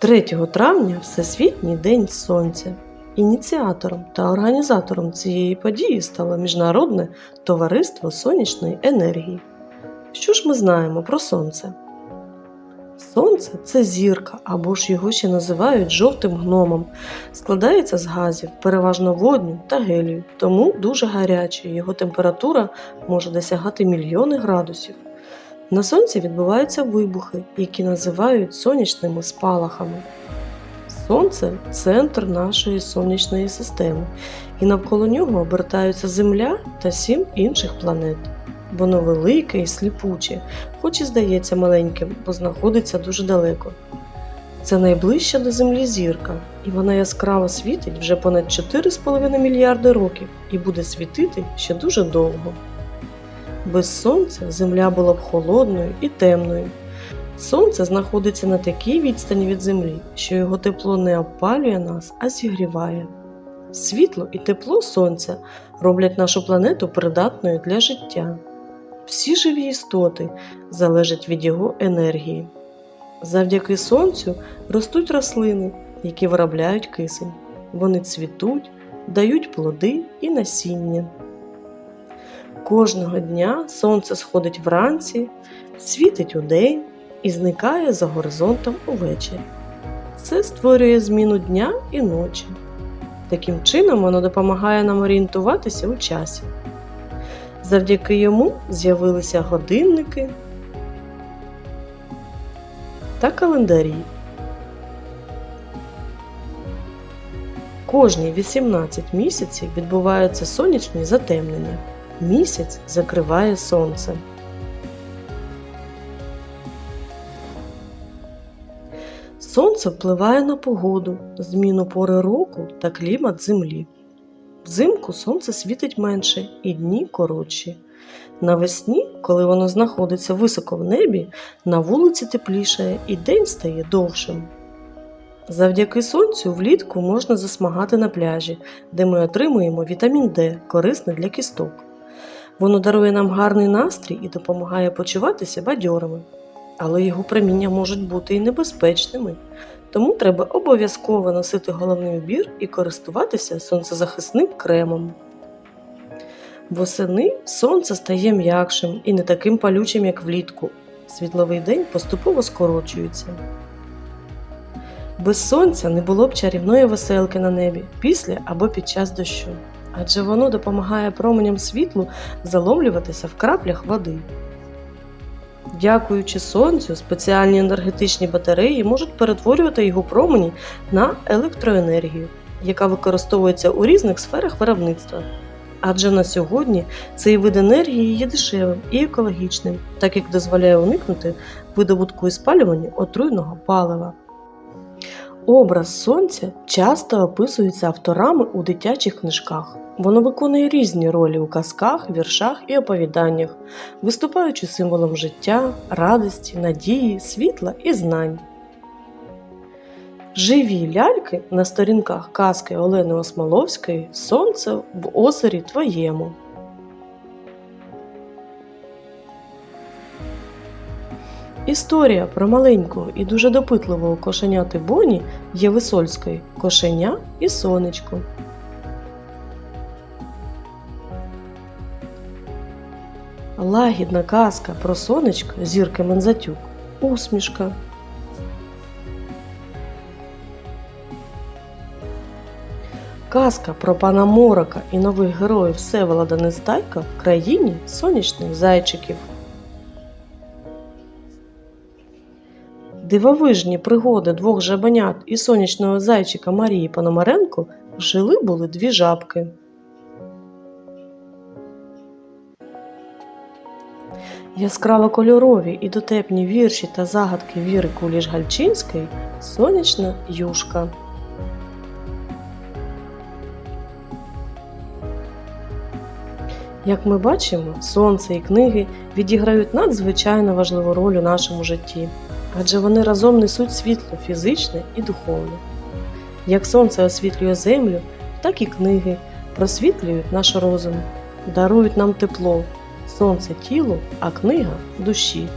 3 травня Всесвітній день Сонця. Ініціатором та організатором цієї події стало Міжнародне товариство сонячної енергії. Що ж ми знаємо про Сонце? Сонце це зірка, або ж його ще називають жовтим гномом. Складається з газів, переважно водню та гелію, тому дуже гарячий. Його температура може досягати мільйони градусів. На сонці відбуваються вибухи, які називають сонячними спалахами. Сонце центр нашої сонячної системи, і навколо нього обертаються Земля та сім інших планет. Воно велике і сліпуче, хоч і здається маленьким, бо знаходиться дуже далеко. Це найближча до Землі зірка, і вона яскраво світить вже понад 4,5 мільярди років і буде світити ще дуже довго. Без сонця Земля була б холодною і темною. Сонце знаходиться на такій відстані від Землі, що його тепло не опалює нас, а зігріває. Світло і тепло сонця роблять нашу планету придатною для життя. Всі живі істоти залежать від його енергії. Завдяки сонцю ростуть рослини, які виробляють кисень. Вони цвітуть, дають плоди і насіння. Кожного дня сонце сходить вранці, світить удень і зникає за горизонтом увечері. Це створює зміну дня і ночі. Таким чином воно допомагає нам орієнтуватися у часі. Завдяки йому з'явилися годинники та календарі. Кожні 18 місяців відбуваються сонячні затемнення. Місяць закриває сонце. Сонце впливає на погоду, зміну пори року та клімат Землі. Взимку сонце світить менше і дні коротші. Навесні, коли воно знаходиться високо в небі, на вулиці теплішає і день стає довшим. Завдяки сонцю влітку можна засмагати на пляжі, де ми отримуємо вітамін Д, корисний для кісток. Воно дарує нам гарний настрій і допомагає почуватися бадьорими. Але його проміння можуть бути і небезпечними, тому треба обов'язково носити головний убір і користуватися сонцезахисним кремом. Восени сонце стає м'якшим і не таким палючим, як влітку. Світловий день поступово скорочується. Без сонця не було б чарівної веселки на небі після або під час дощу, адже воно допомагає променям світлу заломлюватися в краплях води. Дякуючи сонцю, спеціальні енергетичні батареї можуть перетворювати його промені на електроенергію, яка використовується у різних сферах виробництва. Адже на сьогодні цей вид енергії є дешевим і екологічним, так як дозволяє уникнути видобутку і спалювання отруйного палива. Образ сонця часто описується авторами у дитячих книжках. Воно виконує різні ролі у казках, віршах і оповіданнях, виступаючи символом життя, радості, надії, світла і знань. Живі ляльки на сторінках казки Олени Осмоловської Сонце в озері твоєму. Історія про маленького і дуже допитливого кошеняти Боні є Висольської Кошеня і сонечко. Лагідна казка про сонечко зірки Мензатюк. Усмішка. Казка про пана Морока і нових героїв Всеволода Нездайка в країні сонячних зайчиків. Дивовижні пригоди двох жабенят і сонячного зайчика Марії Пономаренко жили були дві жабки. Яскраво кольорові і дотепні вірші та загадки Віри Куліш Гальчинської Сонячна юшка. Як ми бачимо, сонце і книги відіграють надзвичайно важливу роль у нашому житті, адже вони разом несуть світло фізичне і духовне. Як сонце освітлює землю, так і книги просвітлюють наш розум, дарують нам тепло, сонце тілу, а книга душі.